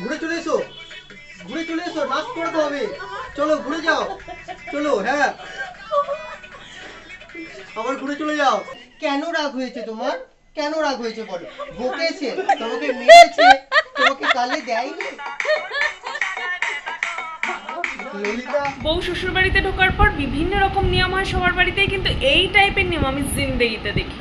ঘুরে চলে এসো। ঘুরে চলে এসো, নাচ করতে হবে চলো, ঘুরে যাও। চলো হ্যাঁ। আবার ঘুরে চলে যাও। কেন রাগ হয়েছে তোমার? কেন রাগ হয়েছে বলো? বকেছে, তোমাকে মেরেছে, তোমাকে গালে দেয়নি? বউ শ্বশুর বাড়িতে ঢোকার পর বিভিন্ন রকম নিয়ম হয় সবার বাড়িতেই, কিন্তু এই টাইপের নিয়ম আমি জিন্দেগিতে দেখি।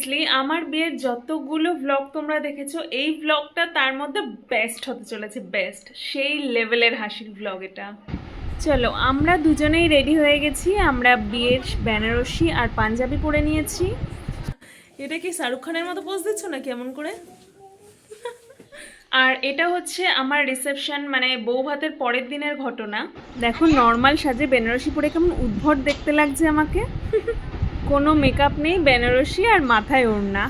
সিরিয়াসলি আমার বিয়ের যতগুলো ভ্লগ তোমরা দেখেছ এই ভ্লগটা তার মধ্যে বেস্ট হতে চলেছে বেস্ট সেই লেভেলের হাসির ভ্লগ এটা। চলো আমরা দুজনেই রেডি হয়ে গেছি। আমরা বিয়ের বেনারসি আর পাঞ্জাবি পরে নিয়েছি। এটা কি শাহরুখ খানের মতো পোজ দিচ্ছ না কেমন করে? আর এটা হচ্ছে আমার রিসেপশন মানে বউ ভাতের পরের দিনের ঘটনা। দেখো নর্মাল সাজে বেনারসি পরে কেমন উদ্ভট দেখতে লাগছে আমাকে। কোনো মেকআপ নেই বেনারসি আর মাথায় ওড়না।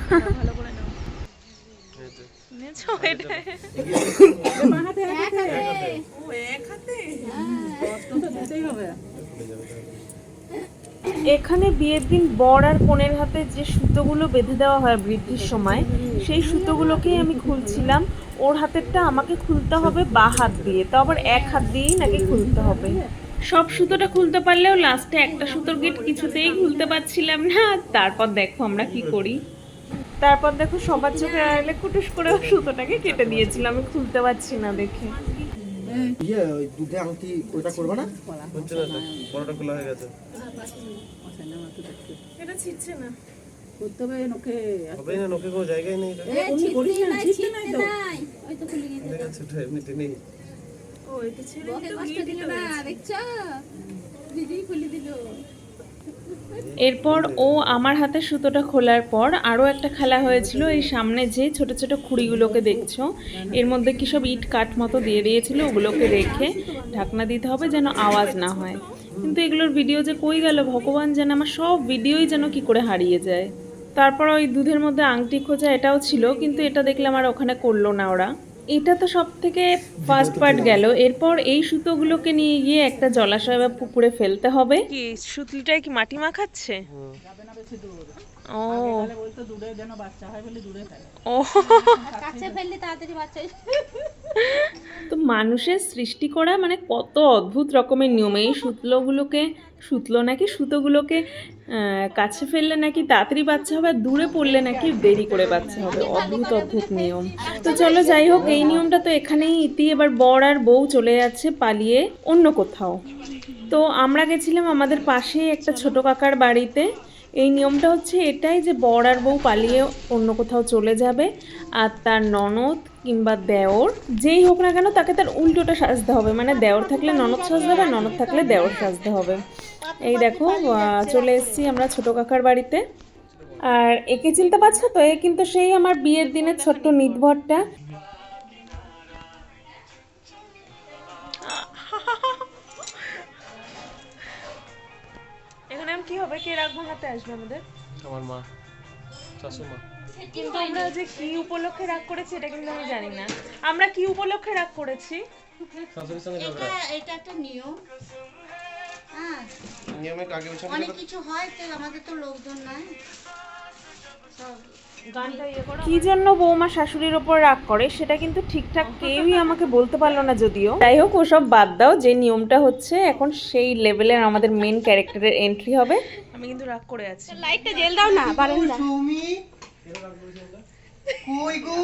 এখানে বিয়ের দিন বর আর কনের হাতে যে সুতোগুলো বেঁধে দেওয়া হয় বৃদ্ধির সময় সেই সুতোগুলোকেই আমি খুলছিলাম। ওর হাতেরটা আমাকে খুলতে হবে বা হাত দিয়ে। তো আবার এক হাত দিয়েই নাকি খুলতে হবে। সব সুতোটা খুলতে পারলেও লাস্টে একটা সুতোর গেট কিছুতেই খুলতে পারছিলাম না। তারপর দেখো আমরা কি করি। তারপর দেখো সবার চোখে আড়ালে কুটুস করে সুতোটাকে কেটে দিয়েছিলাম আমি খুলতে পারছি না দেখে। ইয়ে ওই দুধে আংটি ওটা করবে না? হচ্ছে না বড়টা খোলা হয়ে গেছে। এটা ছিটছে না। করতে হবে নোকে হবে না নোকে কোনো জায়গায় নেই এটা। করিস না ছিটতে নাই তো। ঠিক আছে ওটা এমনিতে নেই। ছেড়ে এরপর ও আমার হাতে সুতোটা খোলার পর আরও একটা খেলা হয়েছিল এই সামনে যে ছোট ছোট খুঁড়িগুলোকে দেখছ এর মধ্যে কি সব ইট কাঠ মতো দিয়ে দিয়েছিল ওগুলোকে রেখে ঢাকনা দিতে হবে যেন আওয়াজ না হয়। কিন্তু এগুলোর ভিডিও যে কই গেল? ভগবান যেন আমার সব ভিডিওই যেন কি করে হারিয়ে যায়। তারপর ওই দুধের মধ্যে আংটি খোঁজা এটাও ছিল কিন্তু এটা দেখলাম আর ওখানে করল না ওরা। এটা তো সব থেকে ফার্স্ট পার্ট গেল। এরপর এই সুতোগুলোকে নিয়ে গিয়ে একটা জলাশয় বা পুকুরে ফেলতে হবে। কি সুতলিটায় কি মাটি মাখাচ্ছে? যাবে না বেশি দূর ও। বলতো দূরে যেন বাচ্চা হয় বলে দূরে ফেলে ও। কাছে ফেললে তাড়াতাড়ি বাচ্চা তো মানুষের সৃষ্টি করা মানে কত অদ্ভুত রকমের নিয়ম। এই সুতলোগুলোকে সুতলো নাকি সুতোগুলোকে কাছে ফেললে নাকি তাড়াতাড়ি বাচ্চা হবে আর দূরে পড়লে নাকি দেরি করে বাচ্চা হবে। অদ্ভুত অদ্ভুত নিয়ম। তো চলো যাই হোক এই নিয়মটা তো এখানেই ইতি। এবার বর আর বউ চলে যাচ্ছে পালিয়ে অন্য কোথাও। তো আমরা গেছিলাম আমাদের পাশেই একটা ছোট কাকার বাড়িতে। এই নিয়মটা হচ্ছে এটাই যে বর আর বউ পালিয়ে অন্য কোথাও চলে যাবে, আর তার ননদ কিংবা দেওর যেই হোক না কেন তাকে তার উল্টোটা সাজতে হবে। মানে দেওর থাকলে ননদ সাজতে হবে, ননদ থাকলে দেওর সাজতে হবে। এই দেখো চলে এসেছি আমরা ছোট কাকার বাড়িতে। আর একে চিনতে পারছ তো? এ কিন্তু সেই আমার বিয়ের দিনের ছোট্ট নির্ভরটা কি রাগ ভাঙাতে আসবে আমাদের। আমার মা শাশুমা কিন্তু আমরা যে কি উপলক্ষে রাগ করেছি এটা কিন্তু আমি জানি না। আমরা কি উপলক্ষে রাগ করেছি? শাশুড়ির সঙ্গে ঝগড়া। এটা একটা নিয়ম। হ্যাঁ। নিয়মের আগে পিছনে অনেক কিছু হয় তো আমাদের তো লোকজন নাই। সব কি জন্য বৌমা শাশুড়ির ওপর রাগ করে সেটা কিন্তু ঠিকঠাক কেউই আমাকে বলতে পারল না যদিও। যাই হোক ওসব বাদ দাও যে নিয়মটা হচ্ছে এখন সেই লেভেলের আমাদের মেন ক্যারেক্টারের এন্ট্রি হবে। আমি কিন্তু রাগ করে আছি। লাইটটা জেল দাও না বারান্দা সৌমি? কই গো?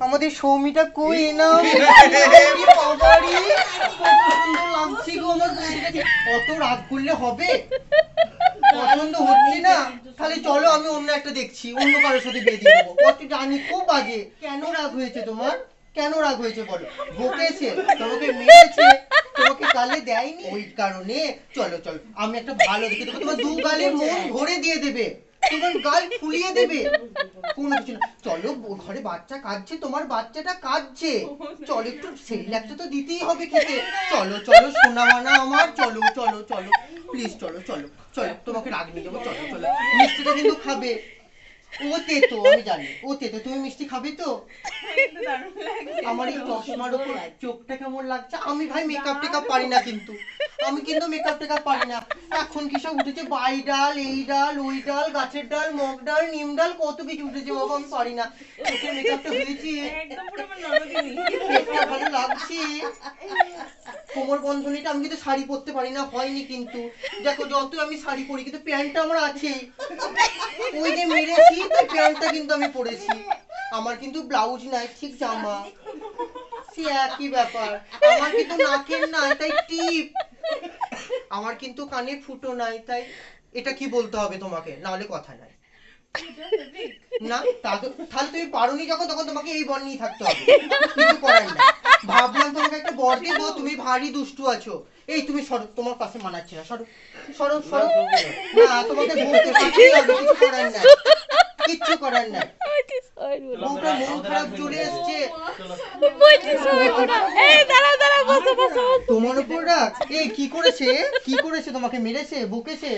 আমাদের সৌমিটা কই না বাবারি কত সুন্দর লাগছে গো আমার। অত রাগ করলে হবে? পছন্দ হচ্ছে না? তাহলে চলো আমি অন্য একটা দেখছি অন্য কারোর সাথে বিয়ে দিয়ে দেবো। কত জানি খুব বাজে। কেন রাগ হয়েছে তোমার? কেন রাগ হয়েছে বলো? বকেছে, তোমাকে মেরেছে, তোমাকে গালে দেয়নি? ওই কারণে, চলো চলো, আমি একটা ভালো দেখে দেবো। তোমার দু গালে মন ভরে দিয়ে দেবে, তোমার গাল ফুলিয়ে দেবে। কোনো কিছু না। চলো ঘরে বাচ্চা কাঁদছে, তোমার বাচ্চাটা কাঁদছে। চলো, একটু সেই একটা তো দিতেই হবে খেতে। চলো চলো, সোনা মানা আমার, চলো চলো চলো। প্লিজ চলো চলো চলো, তোমাকে রাগ নিয়ে যাব, চলো চলো। মিষ্টিটা কিন্তু খাবে। ও তেতো আমি জানি। ও তেতো তুমি মিষ্টি খাবে তো। আমার এই চশমার উপর চোখটা কেমন লাগছে? আমি ভাই মেকআপ টেকআপ পারি না কিন্তু। আমি কিন্তু মেকআপ টেকআপ পারি না। এখন কি সব উঠেছে? বাই ডাল এই ডাল ওই ডাল গাছের ডাল মগ ডাল নিম ডাল কত কিছু উঠেছে বাবা আমি পারি না। চোখের মেকআপটা হয়েছে। দেখতে ভালো লাগছে। কোমর বন্ধনীটা আমি কিন্তু শাড়ি পরতে পারি না হয়নি কিন্তু। দেখো যত আমি শাড়ি পরি কিন্তু প্যান্টটা আমার আছে। ওই যে মেরেছি তো প্যান্টটা কিন্তু আমি পরেছি। আমার কিন্তু ব্লাউজ নাই ঠিক জামা। সে একই ব্যাপার। আমার কিন্তু নাকের নাই তাই টিপ। আমার কিন্তু কানে ফুটো নাই তাই এটা কি বলতে হবে তোমাকে? নাহলে কথা নাই। না তাহলে তুমি পারোনি যখন তখন তোমাকে এই বর নিয়ে থাকতে হবে। কিছু করার নাই। ভাবলাম তোমাকে একটা বর দেবো তুমি ভারী দুষ্টু আছো। এই তুমি সরো তোমার পাশে মানাচ্ছে না সরো সরো সরো। না তোমাকে বলতে পারছি না, কিছু করার নাই। কিচ্ছু করার নাই। বউটা মন খারাপ চলে এসছে। তোমার উপর রাগ? এই কি করেছে? কি করেছে তোমাকে? মেরেছে? বকেছে?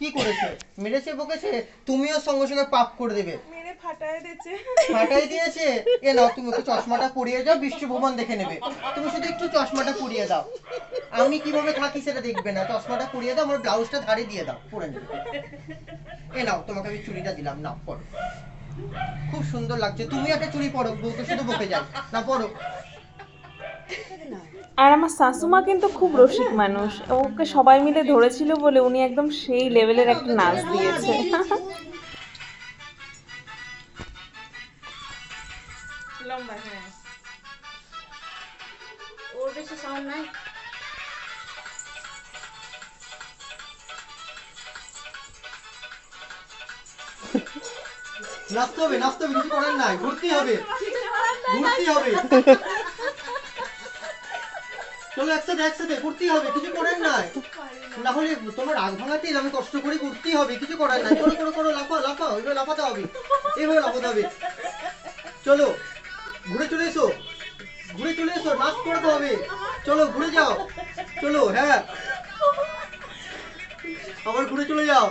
কি করেছে? মেরেছে বকেছে? তুমিও সঙ্গে সঙ্গে পাপ করে দেবে। ফাটায় দিয়েছে। এ নাও তুমি একটু চশমাটা পরিয়ে যাও বিশ্বভ্রমণ দেখে নেবে। তুমি শুধু একটু চশমাটা পরিয়ে দাও। আমি কীভাবে থাকি সেটা দেখবে না। চশমাটা পরিয়ে দাও আমার ব্লাউজটা ধারে দিয়ে দাও পরে নেবে। এ নাও তোমাকে আমি চুড়িটা দিলাম। নাও পরো। খুব সুন্দর লাগছে। তুমি একটা চুড়ি পরো বউকে শুধু বকে যাই না পরো। আর আমার শাশুমা কিন্তু খুব রসিক মানুষ। ওকে সবাই মিলে ধরেছিল বলে উনি একদম সেই লেভেলের একটা নাচ দিয়েছে। লম্বা হ্যাঁ। ওর বেশি সাউন্ড নাই। নাচতে হবে নাচতে হবে, কিছু করার নাই ঘুরতেই হবে। ঘুরতেই হবে। চলো একসাথে একসাথে ঘুরতেই হবে, কিছু করার নাই। না হলে তোমার রাগ ভাঙাতে আমি কষ্ট করে ঘুরতেই হবে, কিছু করার নাই। করো করো করো লাফাও লাফাও, এভাবে লাফাতে হবে, এভাবে লাফাতে হবে। চলো। ঘুরে চলে এসো। ঘুরে চলে এসো নাচ করতে হবে চলো ঘুরে যাও। চলো হ্যাঁ। আবার ঘুরে চলে যাও।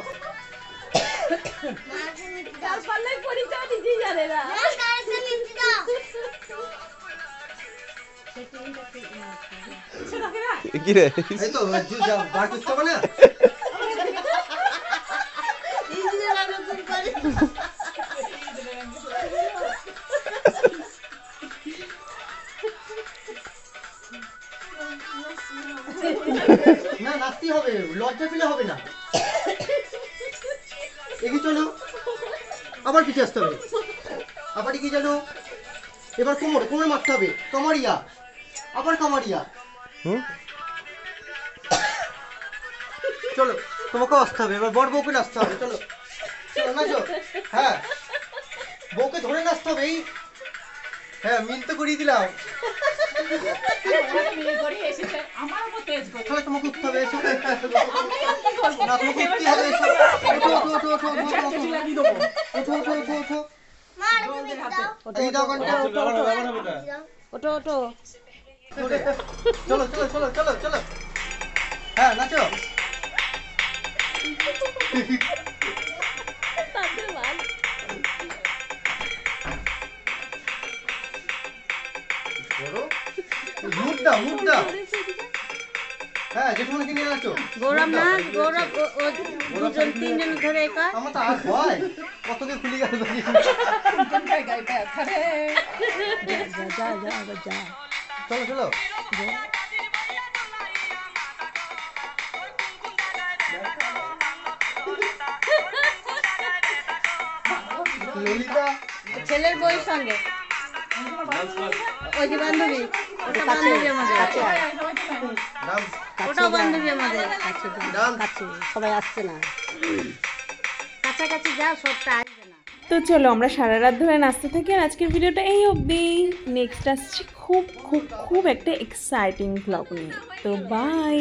কি রে? এই তো যা- বার করতে হবে না? না নাচতেই হবে লজ্জা পেলে হবে না। এগিয়ে চলো। আবার পিছিয়ে আসতে হবে। আবার এগিয়ে চলো। এবার কোমর কোমর মারতে হবে। কামারিয়া আবার কামারিয়া। চলো তোমাকে আসতে হবে। এবার বড় বউকে নাচতে হবে। চলো চলো নাচো। হ্যাঁ বউকে ধরে নাচতে হবে। এই হ্যাঁ মিল তো করিয়ে দিলাম। আমার মতো তেজ করে তাহলে তোমাকে উঠতে হবে না তোমাকে উঠতে হবে ওঠো ওঠো ওঠো ওঠো ওঠো ওঠো। ওঠো ওঠো ওঠো ওঠো। ওঠো এই দাও ঘণ্টা। ওঠো। ওঠো। চলো চলো চলো চলো চলো। হ্যাঁ নাচো। মুখ দাও মুখ দাও হ্যাঁ জেঠুমনিকে নিয়ে নাচো গৌরব মুখ দাও। না গৌরব ও- ও দুজন তিনজন ধরে একা। আমার তো আর হয় কতকে খুলে গেল গায়ে ব্যথা রে যা যা যা যা চলো চলো। ললিতা। ছেলের বউয়ের সঙ্গে। ওই যে বান্ধবী। সবাই আসছে না। কাছাকাছি যাও সবটা আসবে না। তো চলো আমরা সারা রাত ধরে নাচতে থাকি আর আজকের ভিডিওটা এই অবধি। নেক্সট আসছি খুব খুব খুব একটা এক্সাইটিং ব্লগ নিয়ে। তো বাই